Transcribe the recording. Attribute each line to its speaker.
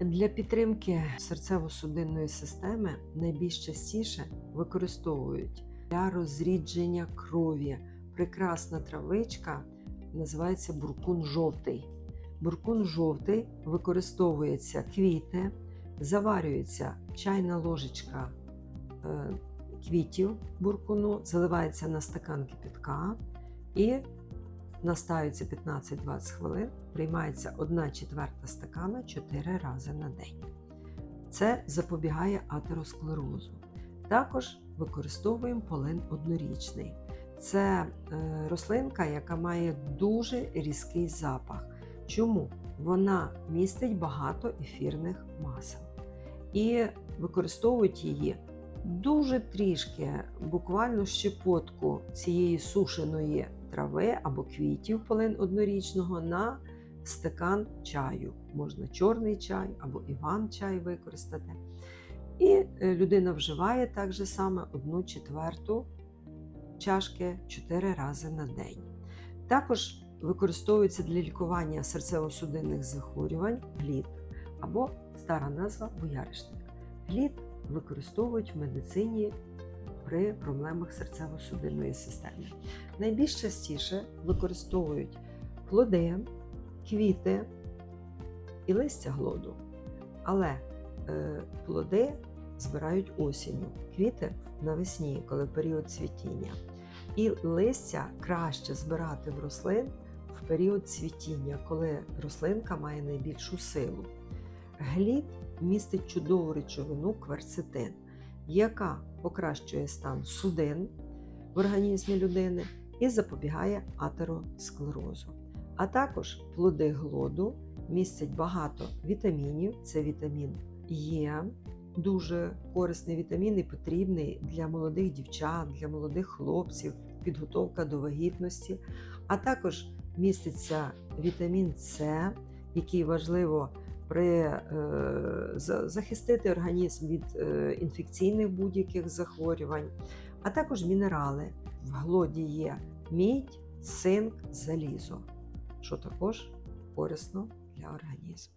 Speaker 1: Для підтримки серцево-судинної системи найбільш частіше використовують для розрідження крові. Прекрасна травичка називається буркун жовтий. Буркун жовтий використовується квіти, заварюється чайна ложечка е, квітів буркуну, заливається на стакан кипятка і настаюється 15-20 хвилин, приймається 1 четверта стакана 4 рази на день. Це запобігає атеросклерозу. Також використовуємо полин однорічний. Це е, рослинка, яка має дуже різкий запах. Чому? Вона містить багато ефірних масел. І використовують її дуже трішки, буквально щепотку цієї сушеної трави або квітів полин однорічного на стакан чаю. Можна чорний чай або іван-чай використати. І е, людина вживає так же саме одну четверту чашки 4 рази на день. Також використовується для лікування серцево-судинних захворювань глід або стара назва бояришник. Глід використовують в медицині при проблемах серцево-судинної системи. Найбільш частіше використовують плоди, квіти і листя глоду. Але е, плоди збирають осінню, квіти навесні, коли період цвітіння. І листя краще збирати в рослин в період цвітіння, коли рослинка має найбільшу силу. Глід містить чудову речовину кверцетин, яка покращує стан судин в організмі людини і запобігає атеросклерозу. А також плоди глоду містять багато вітамінів. Це вітамін Е, дуже корисний вітамін і потрібний для молодих дівчат, для молодих хлопців, підготовка до вагітності. А також міститься вітамін С, який важливо при е, захистити організм від е, інфекційних будь-яких захворювань, а також мінерали. В глоді є мідь, цинк, залізо, що також корисно для організму.